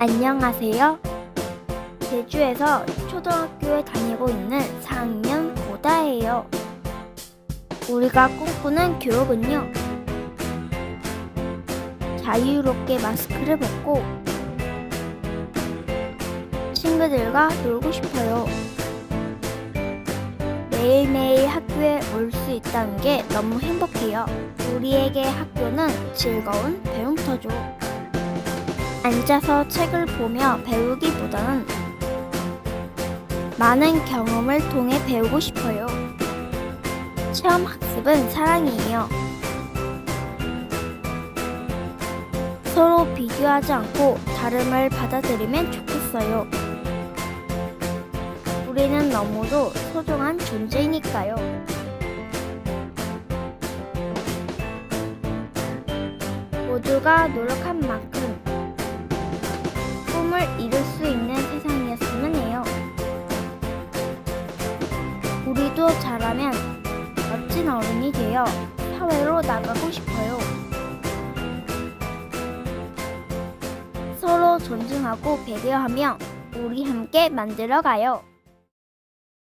안녕하세요. 제주에서 초등학교에 다니고 있는 4학년 고다예요. 우리가 꿈꾸는 교육은요. 자유롭게 마스크를 벗고 친구들과 놀고 싶어요. 매일매일 학교에 올 수 있다는 게 너무 행복해요. 우리에게 학교는 즐거운 배움터죠. 앉아서 책을 보며 배우기보다는 많은 경험을 통해 배우고 싶어요. 체험 학습은 사랑이에요. 서로 비교하지 않고 다름을 받아들이면 좋겠어요. 우리는 너무도 소중한 존재이니까요. 모두가 노력한 만큼 우리도 잘하면 멋진 어른이 되어 사회로 나가고 싶어요. 서로 존중하고 배려하며 우리 함께 만들어가요.